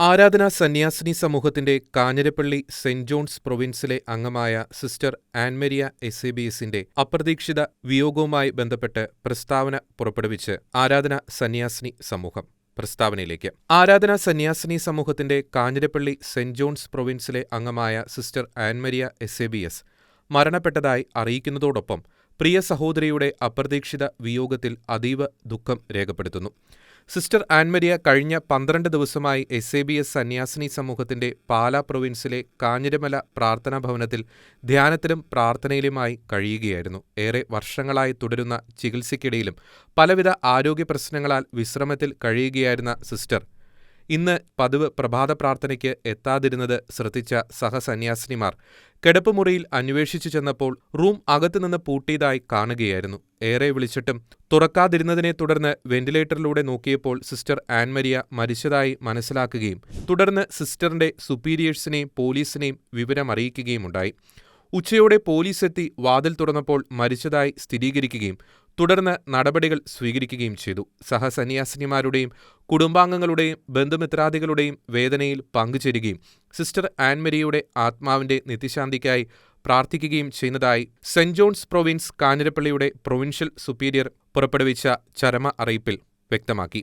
ആരാധനാ സന്യാസിനി സമൂഹത്തിന്റെ കാഞ്ഞിരപ്പള്ളി സെന്റ് ജോൺസ് പ്രൊവിൻസിലെ അംഗമായ സിസ്റ്റർ ആൻമരിയ എസേബിയസിന്റെ അപ്രതീക്ഷിത വിയോഗവുമായി ബന്ധപ്പെട്ട് പ്രസ്താവന പുറപ്പെടുവിച്ച് ആരാധന സന്യാസിനി സമൂഹം. പ്രസ്താവനയിലേക്ക്. ആരാധന സന്യാസിനി സമൂഹത്തിന്റെ കാഞ്ഞിരപ്പള്ളി സെന്റ് ജോൺസ് പ്രൊവിൻസിലെ അംഗമായ സിസ്റ്റർ ആൻമരിയ എസേബിയസ് മരണപ്പെട്ടതായി അറിയിക്കുന്നതോടൊപ്പം പ്രിയ സഹോദരിയുടെ അപ്രതീക്ഷിത വിയോഗത്തിൽ അതീവ ദുഃഖം രേഖപ്പെടുത്തുന്നു. സിസ്റ്റർ ആൻമരിയ കഴിഞ്ഞ പന്ത്രണ്ട് ദിവസമായി എസ് എ ബി എസ് സന്യാസിനി സമൂഹത്തിന്റെ പാലാ പ്രൊവിൻസിലെ കാഞ്ഞിരമല പ്രാർത്ഥനാ ഭവനത്തിൽ ധ്യാനത്തിലും പ്രാർത്ഥനയിലുമായി കഴിയുകയായിരുന്നു. ഏറെ വർഷങ്ങളായി തുടരുന്ന ചികിത്സയ്ക്കിടയിലും പലവിധ ആരോഗ്യ പ്രശ്നങ്ങളാൽ വിശ്രമത്തിൽ കഴിയുകയായിരുന്ന സിസ്റ്റർ ഇന്ന് പതിവ് പ്രഭാത പ്രാർത്ഥനയ്ക്ക് എത്താതിരുന്നത് ശ്രദ്ധിച്ച സഹസന്യാസിനിമാർ കിടപ്പുമുറിയിൽ അന്വേഷിച്ചു ചെന്നപ്പോൾ റൂം അകത്തുനിന്ന് പൂട്ടിയതായി കാണുകയായിരുന്നു. ഏറെ വിളിച്ചിട്ടും തുറക്കാതിരുന്നതിനെ തുടർന്ന് വെന്റിലേറ്ററിലൂടെ നോക്കിയപ്പോൾ സിസ്റ്റർ ആൻമരിയ മരിച്ചതായി മനസ്സിലാക്കുകയും തുടർന്ന് സിസ്റ്ററിന്റെ സുപ്പീരിയേഴ്സിനെയും പോലീസിനെയും വിവരമറിയിക്കുകയുമുണ്ടായി. ഉച്ചയോടെ പോലീസെത്തി വാതിൽ തുറന്നപ്പോൾ മരിച്ചതായി സ്ഥിരീകരിക്കുകയും തുടർന്ന് നടപടികൾ സ്വീകരിക്കുകയും ചെയ്തു. സഹസന്യാസിനിമാരുടെയും കുടുംബാംഗങ്ങളുടെയും ബന്ധുമിത്രാദികളുടെയും വേദനയിൽ പങ്കുചേരുകയും സിസ്റ്റർ ആൻമരിയുടെ ആത്മാവിന്റെ നിത്യശാന്തിക്കായി പ്രാർത്ഥിക്കുകയും ചെയ്യുന്നതായി സെന്റ് ജോൺസ് പ്രൊവിൻസ് കാഞ്ഞിരപ്പള്ളിയുടെ പ്രൊവിൻഷ്യൽ സുപ്പീരിയർ പുറപ്പെടുവിച്ച ചരമ അറിയിപ്പിൽ വ്യക്തമാക്കി.